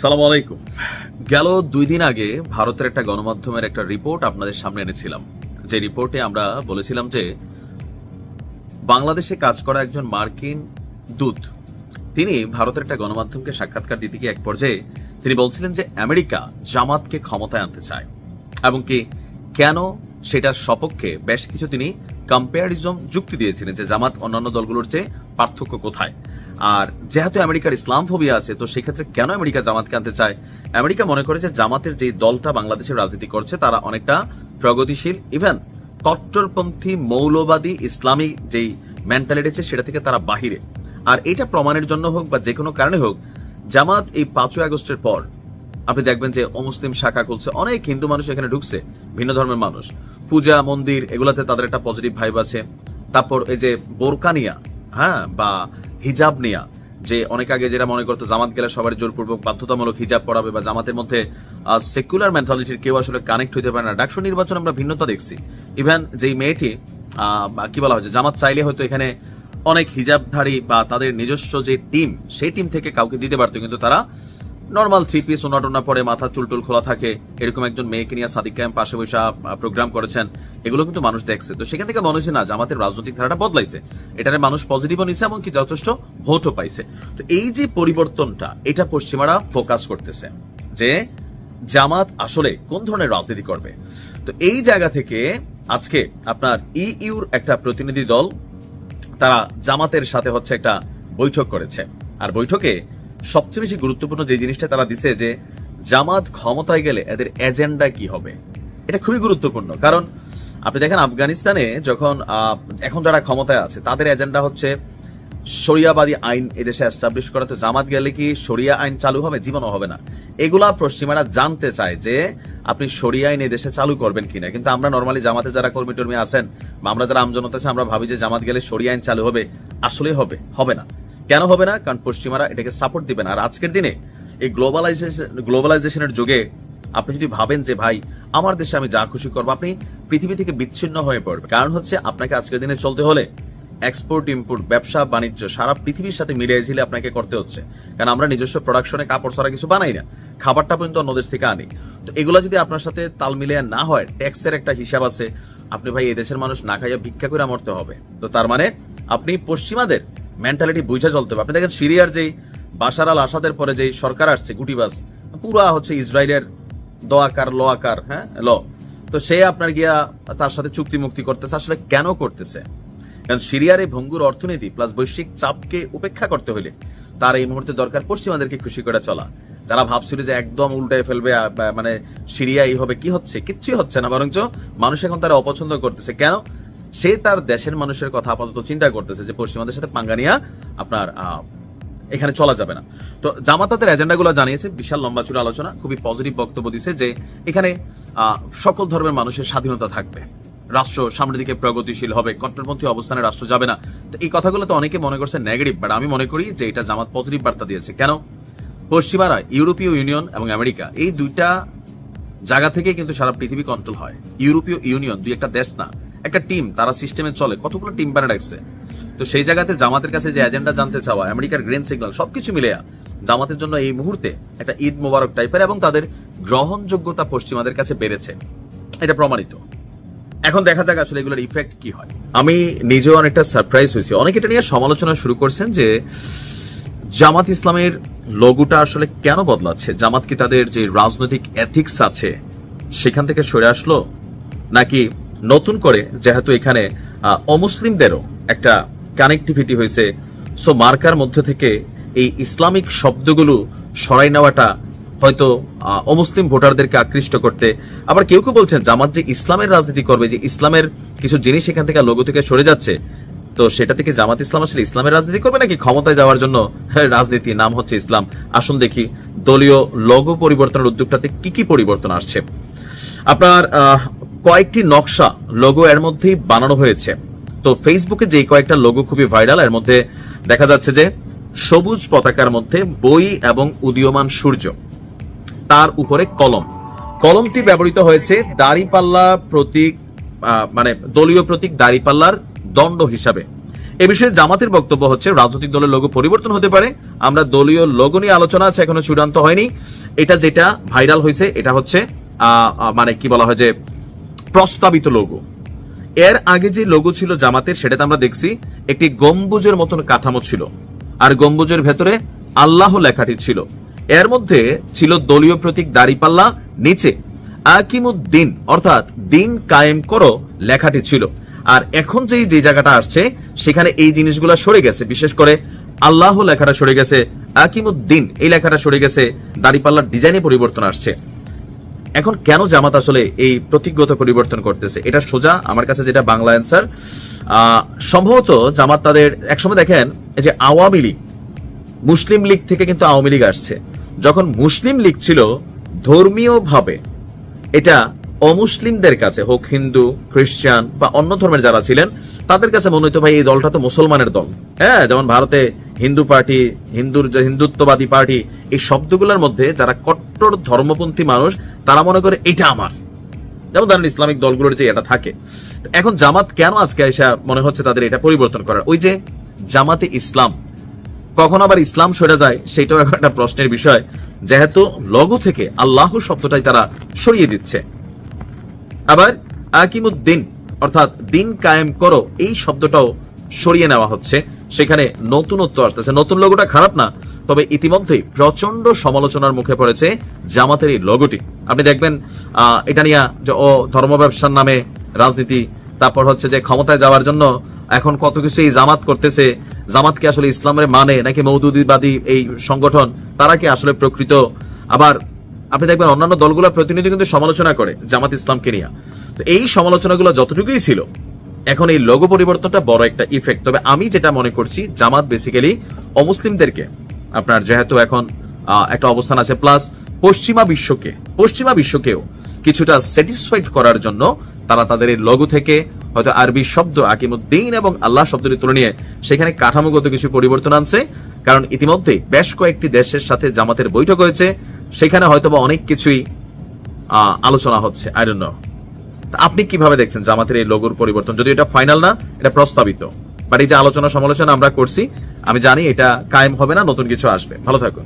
সালাম আলাইকুম। গেল দুই দিন আগে ভারতের একটা গণমাধ্যমের একটা রিপোর্ট আপনাদের সামনে এনেছিলাম। যে রিপোর্টে আমরা বলেছিলাম যে বাংলাদেশে কাজ করা একজন মার্কিন দূত, তিনি ভারতের একটা গণমাধ্যমকে সাক্ষাৎকার দিতে গিয়ে এক পর্যায়ে তিনি বলছিলেন যে আমেরিকা জামাতকে ক্ষমতায় আনতে চায় এবং কি কেন সেটার সপক্ষে বেশ কিছু তিনি কম্পেয়ারিজম যুক্তি দিয়েছিলেন যে জামাত অন্যান্য দলগুলোর চেয়ে পার্থক্য কোথায়। আর যেহেতু আমেরিকার ইসলাম ফোবিয়া আছে, তো সেক্ষেত্রে কেন আমেরিকা জামাতকে আনতে চায়? আমেরিকা মনে করে যে জামাতের যে দলটা বাংলাদেশের রাজনীতি করছে, তারা অনেকটা প্রগতিশীল। ইভেন কট্টরপন্থী, মৌলবাদী, ইসলামী যেই মেন্টালিটি আছে, সেটা থেকে তারা বাহিরে। আর এটা প্রমাণের জন্য হোক বা যে কোনো কারণে হোক, জামাত এই পাঁচই আগস্টের পর, আপনি দেখবেন যে অমুসলিম শাখা খুলছে, অনেক হিন্দু মানুষ এখানে ঢুকছে, ভিন্ন ধর্মের মানুষ। পূজা, মন্দির, এগুলাতে তাদের একটা পজিটিভ ভাইব আছে। তারপর এই যে বোরকানিয়া হ্যাঁ বা হিজাব নেয়া, যে অনেক আগে যেটা মনে করতো জামাত গেলে সবার জোরপূর্বক বাধ্যতামূলক হিজাব পড়াবে বা জামাতের মধ্যে সেকুলার মেন্টালিটির কেউ আসলে কানেক্ট হইতে পারে না। ডাকসু নির্বাচন আমরা ভিন্নতা দেখছি। ইভেন যেই মেয়েটি কি বলা হয়েছে জামাত চাইলে হয়তো এখানে অনেক হিজাবধারী বা তাদের নিজস্ব যে টিম সেই টিম থেকে কাউকে দিতে পারতো, কিন্তু তারা নর্মাল থ্রি পিস ওনাটোনা পরে মাথা চুলটুল খোলা থাকে, এরকম একজন মেয়েকে নিয়ে সাদিক ক্যাম্প পাশে বসে প্রোগ্রাম করেছেন, এগুলো কিন্তু মানুষ দেখছে। তো সেখান থেকে মনে হচ্ছে, না যে আমাদের রাজনৈতিক ধারাটা বদলাইছে। এটারে মানুষ পজিটিভও নিছে এবং কি যথেষ্ট ভোটও পাইছে। তো এই যে পরিবর্তনটা, এটা পশ্চিমারা ফোকাস করতেছে যে জামাত আসলে কোন ধরনের রাজনীতি করবে। তো এই জায়গা থেকে আজকে আপনার ইইউর একটা প্রতিনিধি দল, তারা জামাতের সাথে হচ্ছে একটা বৈঠক করেছে। আর বৈঠকে সবচেয়ে বেশি গুরুত্বপূর্ণ যে জিনিসটা তারা দিছে যে জামাত ক্ষমতায় গেলে এদের এজেন্ডা কি হবে? এটা খুবই গুরুত্বপূর্ণ। কারণ আপনি দেখেন আফগানিস্তানে যখন এখন যারা ক্ষমতায় আছে, তাদের এজেন্ডা হচ্ছে শরিয়াবাদী আইন এদেশে এস্টাবলিশ করা। তো জামাত গেলে কি শরিয়া আইন চালু হবে? জীবনও হবে না। এগুলা পশ্চিমারা জানতে চায় যে আপনি শরিয়া আইন এদেশে চালু করবেন কিনা। কিন্তু আমরা নর্মালি জামাতে যারা কর্মী টর্মী আছেন বা আমরা যারা আমজনতা আছে, আমরা ভাবি যে জামাত গেলে শরিয়া আইন চালু হবে। আসলে হবে হবে না। কেন হবে না? কারণ পশ্চিমারা এটাকে সাপোর্ট দিবে না। আর আজকের দিনে এই গ্লোবালাইজেশন গ্লোবালাইজেশনের যুগে আপনি যদি ভাবেন যে, ভাই, আমার দেশে আমি যা খুশি করব, আপনি পৃথিবী থেকে বিচ্ছিন্ন হয়ে পড়বে। কারণ হচ্ছে আপনাকে আজকের দিনে চলতে হলে এক্সপোর্ট ইম্পোর্ট ব্যবসা, বাণিজ্য সারা পৃথিবীর সাথে মিলিয়ে ঝিলে আপনাকে করতে হচ্ছে। কারণ আমরা নিজস্ব প্রোডাকশনে কাপড় ছাড়া কিছু বানাই না। খাবারটা পর্যন্ত অন্য দেশ থেকে আনি। তো এগুলো যদি আপনার সাথে তাল মিলিয়ে না হয় ট্যাক্সের একটা হিসাব আছে। আপনি ভাই, এই দেশের মানুষ না খাইয়া ভিক্ষা করে মরতে হবে। তো তার মানে আপনি পশ্চিমাদের মেন্টালিটি বুঝে চলতে হবে। আপনি দেখেন সিরিয়ার যেই বাশার আল আসাদের পরে যেই সরকার আসছে গুটিবাস, পুরা হচ্ছে ইসরায়েলের দোয়াকার ল আকার হ্যাঁ? ল। তো সে আপনার গিয়া তার সাথে চুক্তি মুক্তি করতেছে। আসলে কেন করতেছে? কারণ সিরিয়ার এই ভঙ্গুর অর্থনীতি প্লাস বৈশ্বিক চাপকে উপেক্ষা করতে হলে তার এই মুহূর্তে দরকার পশ্চিমাদেরকে খুশি করে চলা। যারা ভাবছিল যে একদম উল্টায় ফেলবে মানে সিরিয়া এই হবে, কি হচ্ছে? কিচ্ছুই হচ্ছে না, বরঞ্চ মানুষ এখন তারা অপছন্দ করতেছে। কেন? সে তার দেশের মানুষের কথা আপাতত চিন্তা করতেছে যে পশ্চিমাদের সাথে পাঙ্গা নিয়া আপনার এখানে চলা যাবে না। তো জামাত তাদের এজেন্ডাগুলো জানিয়েছে, বিশাল লম্বা চূড়া আলোচনা, খুবই পজিটিভ বক্তব্য দিছে যে এখানে সকল ধর্মের মানুষের স্বাধীনতা থাকবে। রাষ্ট্র সামনের দিকে প্রগতিশীল হবে, কট্টরপন্থী অবস্থানে রাষ্ট্র যাবে না। তো এই কথাগুলো তো অনেকে মনে করছে নেগেটিভ বাট আমি মনে করি যে এটা জামাত পজিটিভ বার্তা দিয়েছে। কেন? পশ্চিমারা, ইউরোপীয় ইউনিয়ন এবং আমেরিকা, এই দুইটা জায়গা থেকে কিন্তু সারা পৃথিবী কন্ট্রোল হয়। ইউরোপীয় ইউনিয়ন দুই একটা দেশ না একটা টিম তারা সিস্টেমে চলে। কতগুলো টিম বানিয়ে রাখছে? তো সেই জায়গাতে জামাতের কাছে যে এজেন্ডা জানতে চাওয়া, আমেরিকার গ্রেন সিগন্যাল সবকিছু মিলে জামাতের জন্য এই মুহূর্তে একটা ঈদ মোবারক টাইপের এবং তাদের গ্রহণযোগ্যতা পশ্চিমাদের কাছে বেড়েছে। এটা প্রমাণিত। এখন দেখা যাক আসলে এগুলোর ইফেক্ট কি হয়। আমি নিজেও অনেকটা সারপ্রাইজ হয়েছি। অনেক এটা নিয়ে সমালোচনা শুরু করছেন যে জামাত ইসলামের লোগোটা আসলে কেন বদলাচ্ছে? জামাত কি তাদের যে রাজনৈতিক এথিক্স আছে, সেখান থেকে সরে আসলো? নাকি নতুন করে যেহেতু এখানে অমুসলিমদেরও একটা কানেক্টিভিটি হয়েছে। সো মার্কার মধ্যে থেকে এই ইসলামিক শব্দগুলো সরাই নেওয়াটা হয়তো অমুসলিম ভোটারদেরকে আকৃষ্ট করতে। আবার কেউ কেউ বলছেন, জামাত যে ইসলামের রাজনীতি করবে, যে ইসলামের কিছু জিনিস এখান থেকে লোগো থেকে সরে যাচ্ছে, তো সেটা থেকে জামাত ইসলাম আসলে ইসলামের রাজনীতি করবে নাকি ক্ষমতায় যাওয়ার জন্য রাজনীতি নাম হচ্ছে ইসলাম? আসুন দেখি, দলীয় লোগো পরিবর্তনের উদ্যোগটাতে কি কি পরিবর্তন আসছে? আপনার কয়েকটি নকশা লোগো এর মধ্যেই বানানো হয়েছে। তো ফেসবুকে যে কয়েকটা লোগো খুবই ভাইরাল এর মধ্যে দেখা যাচ্ছে যে সবুজ পতাকার মধ্যে বই এবং উদীয়মান সূর্য, তার উপরে কলম। কলমটি ব্যবহৃত হয়েছে দাড়িপাল্লা প্রতীক মানে দলীয় প্রতীক দাড়িপাল্লার দণ্ড হিসাবে। এ বিষয়ে জামাতের বক্তব্য হচ্ছে, রাজনৈতিক দলের লোগো পরিবর্তন হতে পারে, আমরা দলীয় লোগো নিয়ে আলোচনা আছে, এখনও চূড়ান্ত হয়নি। এটা যেটা ভাইরাল হয়েছে, এটা হচ্ছে মানে কি বলা হয় যে প্রস্তাবিত লোগো। এর আগে যে লোগো ছিল জামাতের, সেটাতে আমরা দেখছি একটি গম্বুজের মতন কাঠামো ছিল। আর গম্বুজের ভেতরে আল্লাহ লেখাটি ছিল। এর মধ্যে ছিল দলীয় প্রতীক দাড়িপাল্লা, নিচে আকিমুদ্দিন, অর্থাৎ দিন কায়েম করো লেখাটি ছিল। আর এখন যেই যে জায়গাটা আসছে, সেখানে এই জিনিসগুলো সরে গেছে। বিশেষ করে আল্লাহ লেখাটা সরে গেছে, আকিমুদ্দিন, এই লেখাটা সরে গেছে, দাড়িপাল্লার ডিজাইনে পরিবর্তন আসছে। এখন কেন জামাত আসলে এই প্রতীকগত পরিবর্তন করতেছে? এটা সোজা, আমার কাছে যেটা বাংলা অ্যান্সার সম্ভবত জামাত তাদের, একসময় দেখেন যে আওয়ামী লীগ, মুসলিম লীগ থেকে কিন্তু আওয়ামী লীগ আসছে। যখন মুসলিম লীগ ছিল, ধর্মীয়ভাবে এটা অমুসলিমদের কাছে, হোক হিন্দু খ্রিস্টান বা অন্য ধর্মের যারা ছিলেন, তাদের কাছে মনে হতো ভাই, এই দলটা তো মুসলমানের দল। হ্যাঁ যেমন ভারতে হিন্দু পার্টি, হিন্দুর হিন্দুত্ববাদী পার্টি, এই শব্দগুলোর মধ্যে যারা কট্টর ধর্মপন্থী মানুষ, তারা মনে করে এটা আমার। যেমন ধরেন ইসলামিক দলগুলোর যে এটা থাকে। এখন জামাত কেন আজকে এসে মনে হচ্ছে তাদের এটা পরিবর্তন করার? ওই যে জামাতে ইসলাম। কখন আবার ইসলাম সরে যায়, সেটাও এখন একটা প্রশ্নের বিষয়। যেহেতু লগো থেকে আল্লাহ শব্দটাই তারা সরিয়ে দিচ্ছে। আবার আকিমুদ্দিন, অর্থাৎ দিন কায়েম করো, এই শব্দটাও সরিয়ে নেওয়া হচ্ছে। সেখানে নতুনত্ব আসতেছে। নতুন লোগোটা খারাপ না, তবে ইতিমধ্যেই প্রচণ্ড সমালোচনার মুখে পড়েছে জামাতের এই লোগোটি আপনি দেখবেন এটা নিয়ে যে, ও, ধর্ম ব্যবসার নামে রাজনীতি, তারপর হচ্ছে যে ক্ষমতায় যাওয়ার জন্য এখন কত কিছু এই জামাত করতেছে। জামাত কি আসলে ইসলামের মানে নাকি মৌদুদিবাদী এই সংগঠন? তারা কি আসলে প্রকৃত? আবার আপনি দেখবেন, অন্যান্য দলগুলোর প্রতিনিধি কিন্তু সমালোচনা করে জামাত ইসলামকে নিয়ে। তো এই সমালোচনাগুলো যতটুকুই ছিল এখন এই লোগো পরিবর্তনটা বড় একটা ইফেক্ট তবে আমি যেটা মনে করছি, জামাত বেসিক্যালি অমুসলিমদেরকে, আপনার যেহেতু এখন একটা অবস্থান আছে প্লাস পশ্চিমা বিশ্বকে, পশ্চিমা বিশ্বকেও কিছুটা স্যাটিসফাইড করার জন্য তারা তাদের এই লঘু থেকে হয়তো আরবি শব্দ আকিমুদ্দিন এবং আল্লাহ শব্দটি তুলে নিয়ে সেখানে কাঠামোগত কিছু পরিবর্তন আনছে। কারণ ইতিমধ্যে বেশ কয়েকটি দেশের সাথে জামাতের বৈঠক হয়েছে। সেখানে হয়তোবা অনেক কিছুই আলোচনা হচ্ছে আই ডোন্ট নো আপনি কীভাবে দেখছেন জামাতের এই লোগোর পরিবর্তন? যদি এটা ফাইনাল না, এটা প্রস্তাবিত। বাট এই যে আলোচনা সমালোচনা আমরা করছি, আমি জানি এটা কায়েম হবে না, নতুন কিছু আসবে। ভালো থাকুন।